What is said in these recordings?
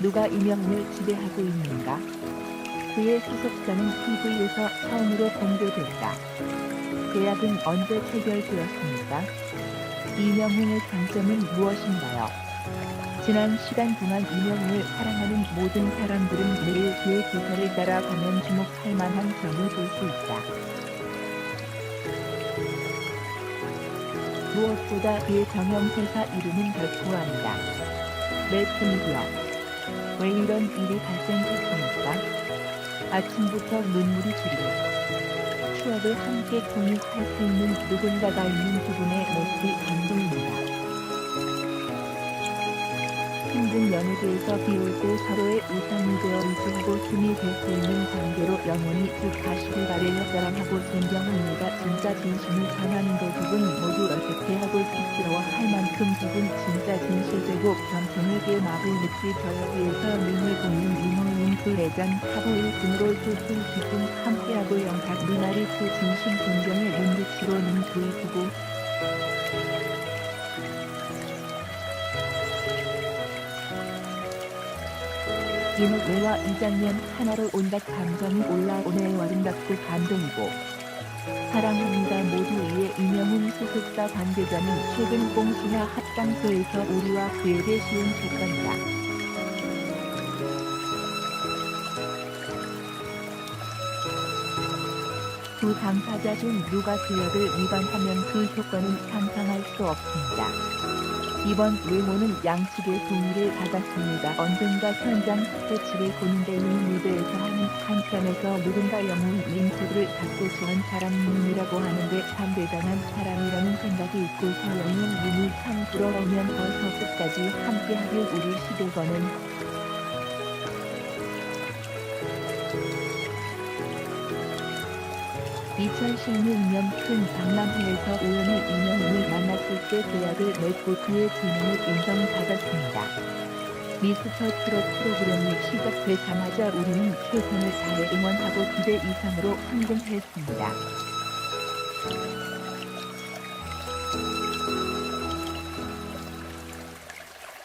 누가 이명훈을 지배하고 있는가? 그의 소속사는 TV에서 처음으로 공개됐다. 계약은 언제 체결되었습니까? 이명훈의 장점은 무엇인가요? 지난 시간 동안 이명훈을 사랑하는 모든 사람들은 매일 그의 기사를 따라가면 주목할 만한 점을 볼 수 있다. 무엇보다 그의 정형회사 이름은 결코 아니다. 매트미디어. 왜 이런 일이 발생했습니까? 아침부터 눈물이 주리고 추억을 함께 공유할 수 있는 누군가가 있는 그분의 모습이 감동입니다. 힘든 연애계에서 비올 때 서로의 우상이 되어 의지하고 힘이 될 수 있는 관계로 영원히 쭉 가시길 바래요 사랑하고 존경합니다. 진짜 진심을 전하는 거 두분 모두 어떻게 하고 쑥스러워 할 만큼 두분 진짜 진실되고 변평에게 마블 늑지 저여기에서 눈을 붓는 이모인 그 애잔 하고 1등으로 두분 기분 함께하고 영탁 미나리 그 진심 존경을 눈빛으로는 보이고 이 노래와 이 장면 하나로 온갖 감정이 올라오네요 아름답고 감동이고 사랑합니다 모두 이에 이명훈 소속사 관계자는 최근 공시나 합당소에서 우리와 그에게 쉬운 조건이다. 두 당사자 중 누가 계약을 위반하면 그 효과는 상상할 수 없습니다. 이번 외모는 양측의 동의를 받았습니다. 언젠가 현장 스케치를 보는데 이 무대에서 하는 한편에서 누군가 영웅 민소를 갖고 좋은 사람이라고 하는데 참 대단한 사람이라는 생각이 있고 서 영웅 님이 참 부러우면서 끝까지 함께하길 우리 시대거는 2016년 큰 박람회에서 우연히 이명훈을 만났을 때 계약을 맺고 그의 진행을 인정받았습니다. 미스터 트롯 프로그램이 시작되자마자 우리는 최선을 다해 응원하고 기대 이상으로 성공했습니다.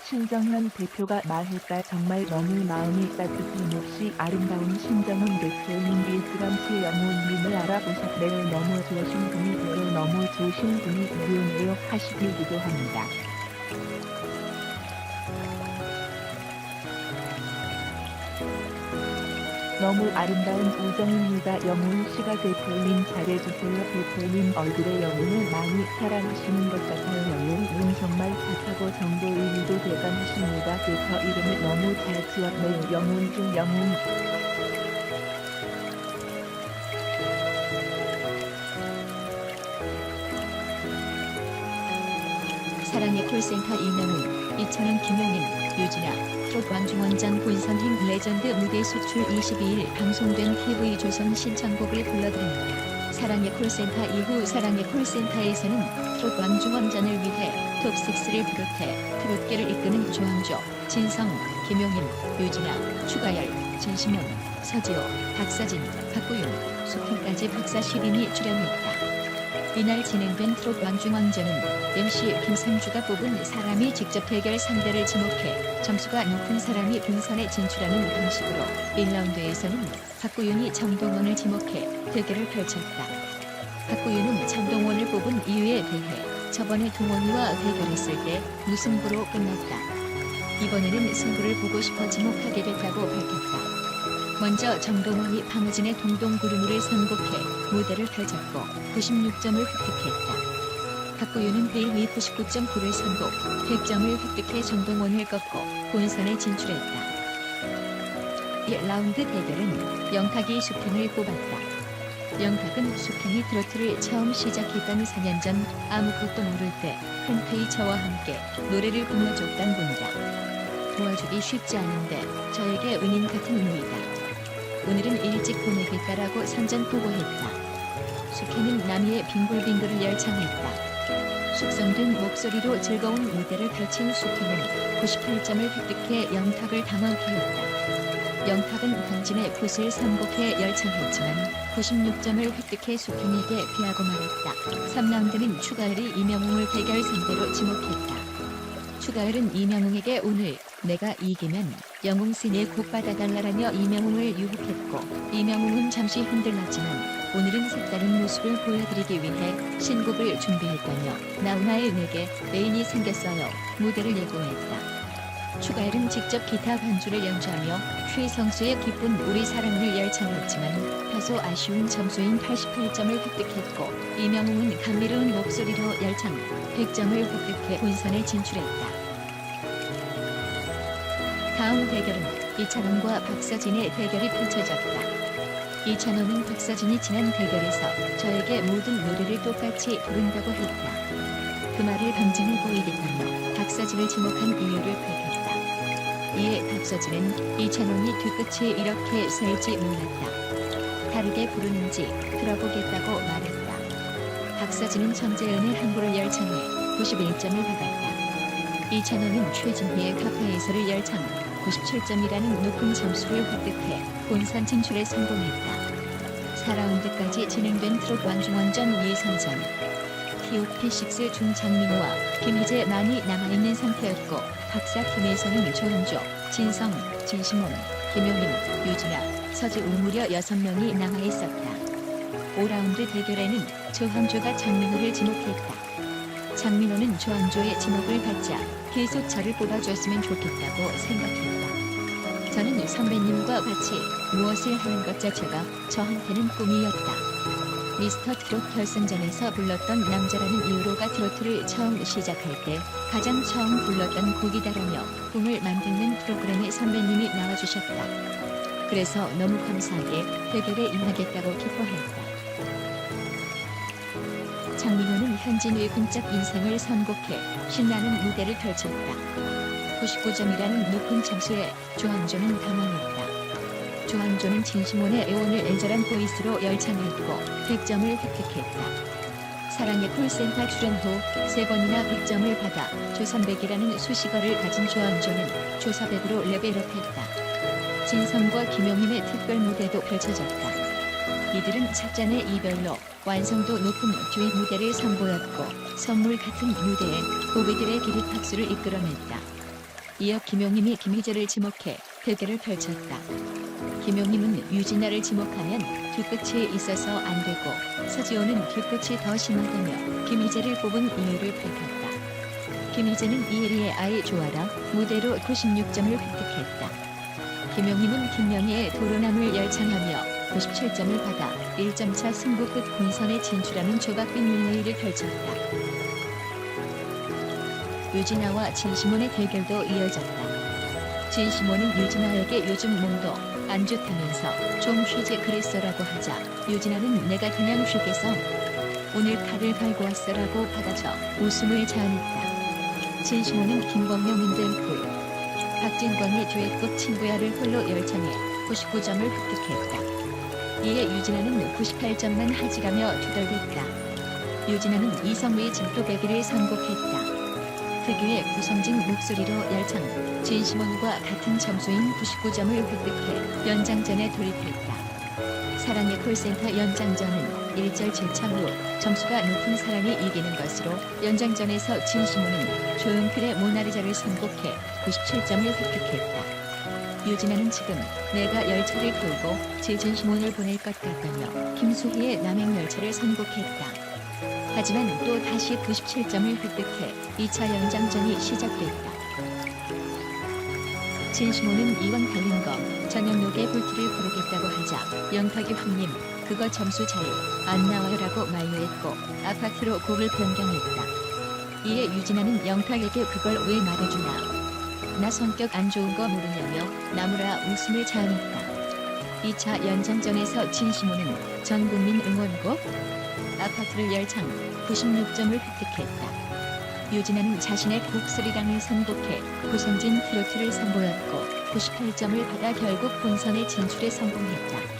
신정현 대표가 말했다. 정말 너무 마음이 따뜻해 몹시 아름다운 신정훈 대표님 일그람치 영훈님을 알아보셨네요 너무 좋으신 분이세요. 너무 좋으신 분이 유용해요. 하시기도 합니다. 너무 아름다운 우정입니다. 영훈 씨가 대표님 잘해주세요. 대표님 얼굴에 영훈을 많이 사랑하시는 것 같아요. 영훈은 정말 착하고 정도 의미도 대단하십니다. 대표 이름을 너무 잘 지었네요. 영훈 중 영훈. 사랑의 콜센터 이명훈, 이찬원 김용인, 유진아, 트롯 왕중원장 본선행 레전드 무대 수출 22일 방송된 TV조선 신청곡을 불러드립니다. 사랑의 콜센터 이후 사랑의 콜센터에서는 트롯 왕중원전을 위해 톱6를 비롯해 트롯계를 이끄는 조항조, 진성, 김용인, 유진아, 추가열, 진심현, 서지호, 박사진, 박구윤, 수킹까지 박사 10인이 출연했다. 이날 진행된 트롯 왕중왕전은 MC 김상주가 뽑은 사람이 직접 대결 상대를 지목해 점수가 높은 사람이 본선에 진출하는 방식으로 1라운드에서는 박구윤이 정동원을 지목해 대결을 펼쳤다. 박구윤은 정동원을 뽑은 이유에 대해 저번에 동원이와 대결했을 때 무승부로 끝났다. 이번에는 승부를 보고 싶어 지목하게 됐다고 밝혔다. 먼저 정동원이 방어진의 동동구름이를 선곡해 무대를 펼쳤고 96점을 획득했다. 박구윤은 베일위 99.9를 선곡, 100점을 획득해 정동원을 꺾고 본선에 진출했다. 1라운드 대결은 영탁이 수킹을 뽑았다. 영탁은 수킹이 트로트를 처음 시작했던 4년 전 아무것도 모를 때 흔쾌히 저와 함께 노래를 불러줬단 분이다. 도와주기 쉽지 않은데 저에게 은인 같은 분이다. 오늘은 일찍 보내겠다라고 선전포고했다. 수케는 남이의 빙글빙글을 열창했다. 숙성된 목소리로 즐거운 무대를 펼친 수케는 98점을 획득해 영탁을 당황케 했다. 영탁은 당진의 굿을 선곡해 열창했지만 96점을 획득해 수케에게 피하고 말았다. 3라운드는 추가열이 이명웅을 대결 상대로 지목했다. 추가열은 이명웅에게 오늘 내가 이기면 영웅신에 곧 받아달라라며 이명웅을 유혹했고 이명웅은 잠시 흔들렸지만 오늘은 색다른 모습을 보여드리기 위해 신곡을 준비했다며 나훈아의 내게 애인이 생겼어요 무대를 예고했다. 추가열은 직접 기타 반주를 연주하며 최성수의 기쁜 우리 사랑을 열창했지만 다소 아쉬운 점수인 88점을 획득했고 이명웅은 감미로운 목소리로 열창 100점을 획득해 본선에 진출했다. 다음 대결은 이찬원과 박서진의 대결이 펼쳐졌다. 이찬원은 박서진이 지난 대결에서 저에게 모든 노래를 똑같이 부른다고 했다. 그 말을 반증해 보이겠다며 박서진을 지목한 이유를 밝혔다. 이에 박서진은 이찬원이 뒤끝이 이렇게 살지 몰랐다. 다르게 부르는지 들어보겠다고 말했다. 박서진은 정재은의 항구를 열창해 91점을 받았다. 이찬원은 최진희의 카페에서를 열창 97점이라는 높은 점수를 획득해 본선 진출에 성공했다. 4라운드까지 진행된 트롯 완중원전 예선전 TOP6 중장민호와 김희재 많이 남아있는 상태였고 박사 팀에서는 조은조, 진성, 진시몬, 김용림, 유진아, 서지우 무려 6명이 남아있었다. 5라운드 대결에는 조항조가 장민호를 지목했다. 장민호는 조항조의 지목을 받자 계속 저를 뽑아줬으면 좋겠다고 생각했다. 저는 선배님과 같이 무엇을 하는 것 자체가 저한테는 꿈이었다. 미스터 트롯 결승전에서 불렀던 남자라는 이유로가 트로트를 처음 시작할 때 가장 처음 불렀던 곡이다라며 꿈을 만드는 프로그램에 선배님이 나와주셨다. 그래서 너무 감사하게 대결에 임하겠다고 기뻐했다. 장민호는 현진의 끈적 인생을 선곡해 신나는 무대를 펼쳤다. 99점이라는 높은 점수에 조항조는 당황했다. 조항조는 진시몬의 애원을 애절한 보이스로 열창했고 100점을 획득했다. 사랑의 콜센터 출연 후 세 번이나 100점을 받아 조선백이라는 수식어를 가진 조항조는 조사백으로 레벨업했다. 진성과 김용임의 특별 무대도 펼쳐졌다. 이들은 찻잔의 이별로 완성도 높은 듀엣 무대를 선보였고 선물 같은 무대에 후배들의 기립 박수를 이끌어냈다. 이어 김용임이 김희재를 지목해 대결을 펼쳤다. 김용임은 유진아를 지목하면 뒤끝이 있어서 안 되고 서지호는 뒤끝이 더 심하다며 김희재를 뽑은 이유를 밝혔다. 김희재는 이혜리의 아이 조아라 무대로 96점을 획득했다. 김용임은 김명희의 도로남을 열창하며 97점을 받아 1점차 승부 끝 본선에 진출하는 조각빈 릴레이를 펼쳤다. 유진아와 진시몬의 대결도 이어졌다. 진시몬은 유진아에게 요즘 몸도 안 좋다면서 좀 쉬지 그랬어라고 하자 유진아는 내가 그냥 쉬겠어. 오늘 칼을 갈고 왔어라고 받아쳐 웃음을 자아냈다. 진시몬은 김광명인 댄풀 박진광의 듀엣곡 친구야를 홀로 열창해 99점을 획득했다. 이에 유진아는 98점만 하지가며 투덜댔다. 유진아는 이성우의 진토배기를 선곡했다. 특유의 구성진 목소리로 열창, 진시몬과 같은 점수인 99점을 획득해 연장전에 돌입했다. 사랑의 콜센터 연장전은 1절 재창 후 점수가 높은 사람이 이기는 것으로 연장전에서 진시몬은 조용필의 모나리자를 선곡해 97점을 획득했다. 유진아는 지금 내가 열차를 돌고 제진시몬을 보낼 것 같다며 김수희의 남행 열차를 선곡했다. 하지만 또 다시 97점을 획득해 2차 연장전이 시작됐다. 진시모는 이왕 달린 거 저녁역에 볼트를 부르겠다고 하자 영탁이 황님 그거 점수 잘안 나와요라고 만류했고 아파트로 곡을 변경했다. 이에 유진아는 영탁에게 그걸 왜 말해주나 나 성격 안 좋은 거 모르냐며 나무라 웃음을 자아냈다. 2차 연장전에서 진시모는 전국민 응원곡 아파트를 열창 96점을 획득했다. 유진아는 자신의 곡스리랑을 선곡해 구성진 트로트를 선보였고 98점을 받아 결국 본선에 진출에 성공했다.